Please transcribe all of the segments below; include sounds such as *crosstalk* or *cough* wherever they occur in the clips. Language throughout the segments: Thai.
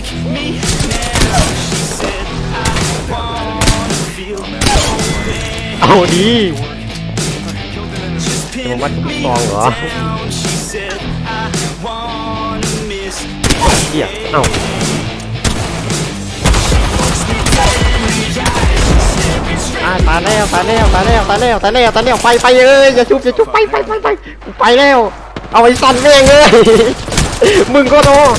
take me now She said I wanna feel open เอาดี Just pin w ไปไปไป me ไปไปไปไ down She said I wanna miss ไปไปไปไปไปไปตายแล้วตายแล้วตายแล้วตายแล้วตายแล้วตายแล้วไปไปเอ้ยอย่าชุบอย่าชุบไปไปไปไปไปไปแล้วเอาไอ้สันแม่งเอ้ยมึงก็โดน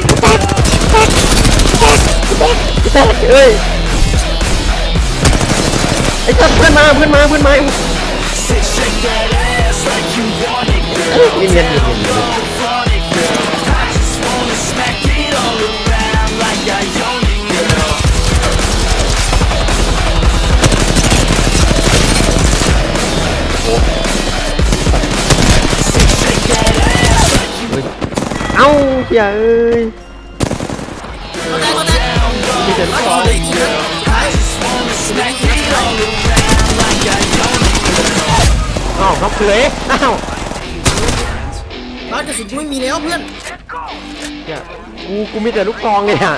กแตกแตกแตกแตกแตกเอ้ยไอ้จับเพื่อนมาเพื่อนมาเพื่อนมาเอ้ยเนียนเนียนเนียนเฮียเอ้ยมีแต่ซอยอ้าวเขาเผยอ้าวบ้านกระสุนไม่มีแล้วเพื่อนเนี่ยกูกูมีแต่ลูกกองเนี่ยเข้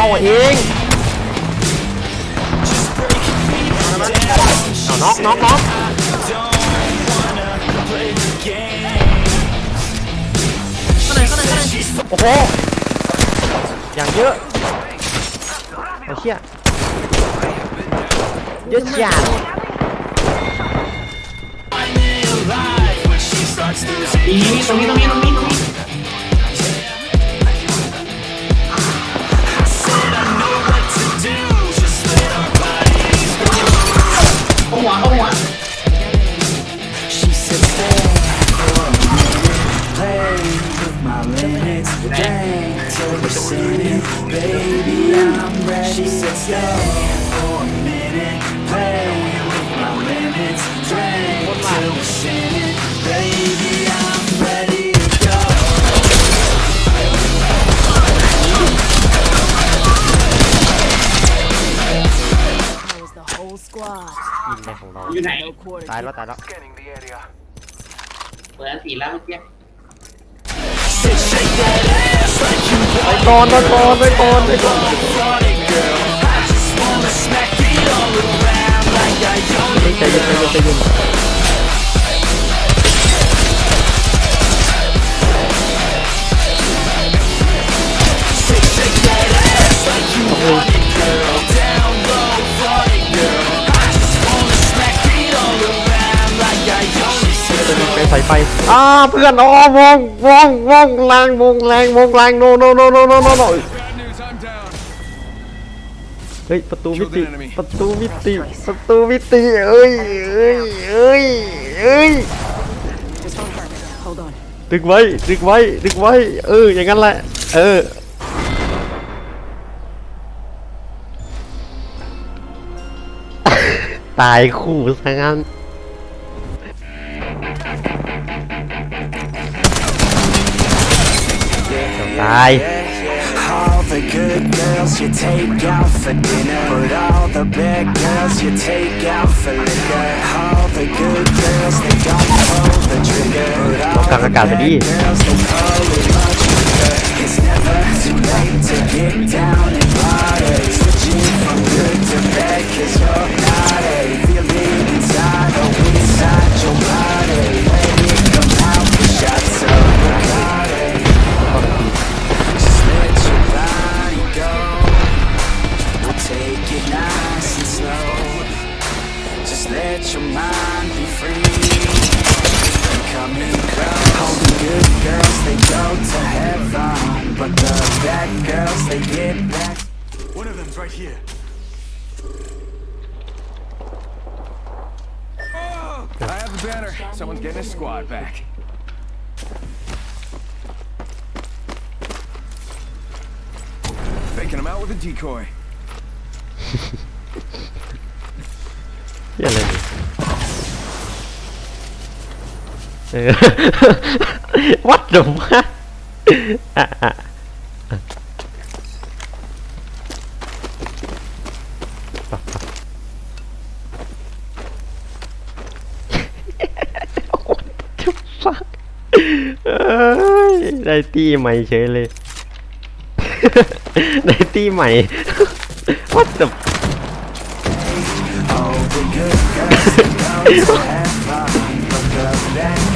าเองน็อกน็อกน็อกโอ้โหอย่างเยอะโอ้เชี่ยเยอะจัดอีตรงนี้ตรงนี้ตรงนี้ Let's go for a minute. Play with my limits. Drink till we're sinning. Baby, I'm ready to go. อินเลยของเราอยู่ไหนตายแล้วตายแล้วเปิดอันตีแล้วเมื่อกี้ Shake that ass like you ไป want. ก่อนไปก่อนไปก่อนไปก่อน செய்யும் ใส่ไฟอ่าเพื่อนอ๋อวงวงวงแรงวงแรงวงแรงโนโนโนโนโนโนเฮ้ยประตูมิติประตูมิติประตูมิติเอ้ยเอ้ยเอ้ยเอ้ยดึกไว้ดึกไว้ดึกไว้เอออย่างนั้นแหละเออตายคู่ซะงั้นตาย the good girls you take out for dinner But all the bad girls you take out for liquor All the good girls they don't pull the trigger But all the bad girls they pull it much quicker It's never too late to get down and black girls, they get back. One of them's right here. I have a banner. Someone's getting his squad back. Faking him out with a decoy. *laughs* yeah, let *laughs* what the *laughs* ได้ตี้ใหม่เฉยเลยได้ตี้ใหม่ What the เ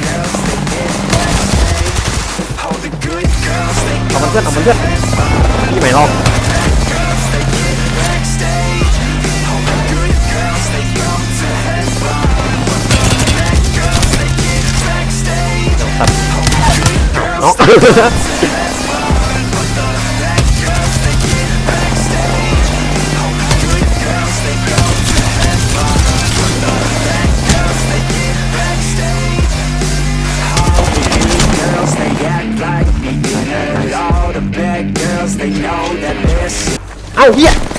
มันเพื่อนเอามันเพื่อนพี่ไม่รอบเนาะ they know that this. Oh yeah!